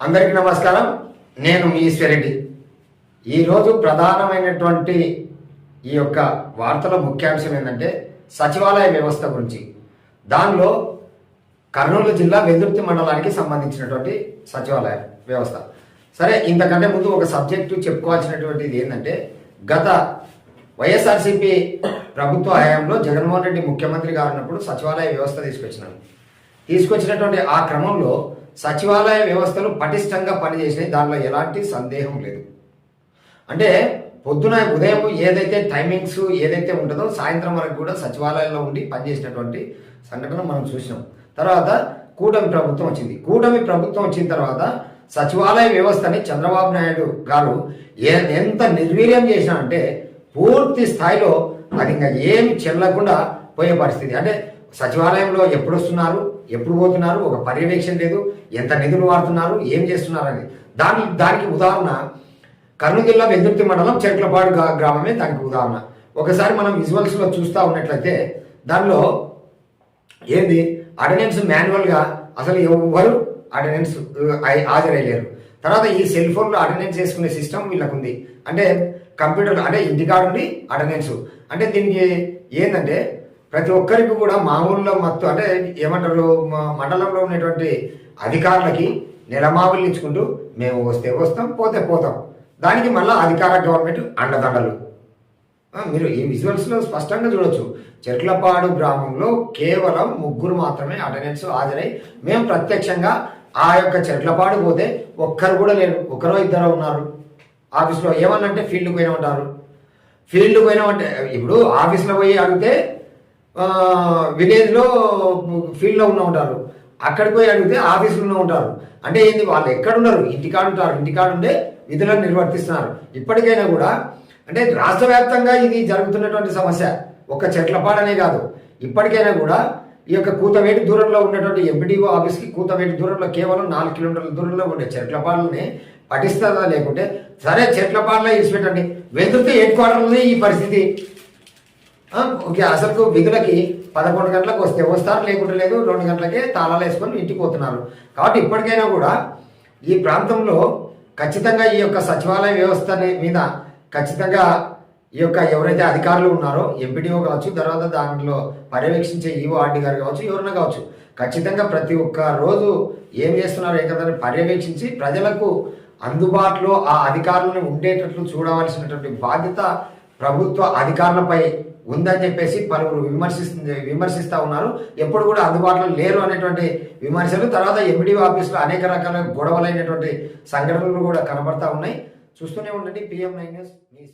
అందరికీ నమస్కారం. నేను మీ ఈశ్వరెడ్డి ఈరోజు ప్రధానమైనటువంటి ఈ యొక్క వార్తల ముఖ్యాంశం ఏంటంటే సచివాలయ వ్యవస్థ గురించి. దానిలో కర్నూలు జిల్లా వెదుర్తి మండలానికి సంబంధించినటువంటి సచివాలయ వ్యవస్థ. సరే ఇంతకంటే ముందు ఒక సబ్జెక్టు చెప్పుకోవాల్సినటువంటిది ఏంటంటే గత వైఎస్ఆర్సీపీ ప్రభుత్వ హయాంలో జగన్మోహన్ రెడ్డి ముఖ్యమంత్రి గారు ఉన్నప్పుడు సచివాలయ వ్యవస్థ తీసుకొచ్చినారు. తీసుకొచ్చినటువంటి ఆ క్రమంలో సచివాలయ వ్యవస్థలు పటిష్టంగా పనిచేసినాయి. దానిలో ఎలాంటి సందేహం లేదు. అంటే పొద్దున ఉదయం ఏదైతే టైమింగ్స్ ఏదైతే ఉంటుందో సాయంత్రం వరకు కూడా సచివాలయంలో ఉండి పనిచేసినటువంటి సంఘటన మనం చూసినాం. తర్వాత కూటమి ప్రభుత్వం వచ్చింది. కూటమి ప్రభుత్వం వచ్చిన తర్వాత సచివాలయ వ్యవస్థని చంద్రబాబు నాయుడు గారు ఎంత నిర్వీర్యం చేసినా అంటే పూర్తి స్థాయిలో అది ఇంకా ఏమి చెల్లకుండా పోయే పరిస్థితి. అంటే సచివాలయంలో ఎప్పుడు వస్తున్నారు? ఎప్పుడు పోతున్నారు? ఒక పర్యవేక్షణ లేదు. ఎంత నిధులు వాడుతున్నారు? ఏం చేస్తున్నారు అని దాని దానికి ఉదాహరణ కర్నూలు జిల్లా వెందుర్తి మండలం చెట్లపాడు గ్రామమే దానికి ఉదాహరణ. ఒకసారి మనం విజువల్స్లో చూస్తూ ఉన్నట్లయితే దానిలో ఏంది? అటెండెన్స్ మాన్యువల్గా అసలు ఎవరు అటెండెన్స్ హాజరయ్యారు తర్వాత ఈ సెల్ ఫోన్లో అటెండెన్స్ చేసుకునే సిస్టమ్ వీళ్ళకు ఉంది అంటే కంప్యూటర్ అంటే ఇంటికాడ ఉండి అటెండెన్స్. అంటే దీనికి ఏంటంటే ప్రతి ఒక్కరికి కూడా మా ఊళ్ళో మొత్తం అంటే ఏమంటారు మండలంలో ఉన్నటువంటి అధికారులకి నిలమావులు ఇచ్చుకుంటూ మేము వస్తే వస్తాం పోతే పోతాం. దానికి మళ్ళీ అధికార గవర్నమెంట్ అండదండలు. మీరు ఈ విజువల్స్లో స్పష్టంగా చూడొచ్చు. చెట్లపాడు గ్రామంలో కేవలం ముగ్గురు మాత్రమే అటెండెన్స్ హాజరై మేము ప్రత్యక్షంగా ఆ యొక్క చెట్లపాడు పోతే ఒక్కరు కూడా లేరు ఒకరో ఇద్దరు ఉన్నారు. ఆఫీస్లో ఏమన్నంటే ఫీల్డ్కి పోయినా ఉంటారు ఫీల్డ్ పోయినామంటే ఇప్పుడు ఆఫీస్లో పోయి అడిగితే విలేజ్లో ఫీల్డ్లో ఉన్న ఉంటారు. అక్కడికి పోయి అడిగితే ఆఫీసులో ఉంటారు. అంటే ఏంది వాళ్ళు ఎక్కడున్నారు? ఇంటికాడ ఉంటారు. ఇంటికాడ ఉండే విధులను నిర్వర్తిస్తున్నారు. ఇప్పటికైనా కూడా అంటే రాష్ట్ర వ్యాప్తంగా ఇది జరుగుతున్నటువంటి సమస్య. ఒక్క చెట్లపాడనే కాదు. ఇప్పటికైనా కూడా ఈ యొక్క కూతవేటి దూరంలో ఉన్నటువంటి ఎంపీడీఓ ఆఫీస్కి కూతవేటి దూరంలో కేవలం నాలుగు కిలోమీటర్ల దూరంలో ఉండే చెట్లపాడలని పటిస్తుందా లేకుంటే సరే చెట్లపాడలో ఇచ్చిపెట్టండి వెతురితే హెడ్ క్వార్టర్ ఉంది ఈ పరిస్థితి. అసలు విధులకి పదకొండు గంటలకు వస్తే వస్తారు లేకుంటే లేదు రెండు గంటలకే తాళాలు వేసుకొని ఇంటికి పోతున్నారు. కాబట్టి ఇప్పటికైనా కూడా ఈ ప్రాంతంలో ఖచ్చితంగా ఈ యొక్క సచివాలయ వ్యవస్థ అనే- మీద ఖచ్చితంగా ఈ యొక్క ఎవరైతే అధికారులు ఉన్నారో ఎంపీడీఓ కావచ్చు తర్వాత దాంట్లో పర్యవేక్షించే ఈవో ఆర్డీ గారు కావచ్చు ఎవరైనా కావచ్చు ఖచ్చితంగా ప్రతి ఒక్క రోజు ఏం చేస్తున్నారు ఏం కదా అని పర్యవేక్షించి ప్రజలకు అందుబాటులో ఆ అధికారులను ఉండేటట్లు చూడవలసినటువంటి బాధ్యత ప్రభుత్వ అధికారులపై ఉందని చెప్పేసి పలువురు విమర్శిస్తుంది విమర్శిస్తూ ఉన్నారు. ఎప్పుడు కూడా అందుబాటులో లేరు అనేటువంటి విమర్శలు తర్వాత ఎంబీడీ ఆఫీస్లో అనేక రకాల గొడవలైనటువంటి సంఘటనలు కూడా కనబడతా ఉన్నాయి. చూస్తూనే ఉండండి పిఎం నైన్ న్యూస్ మీ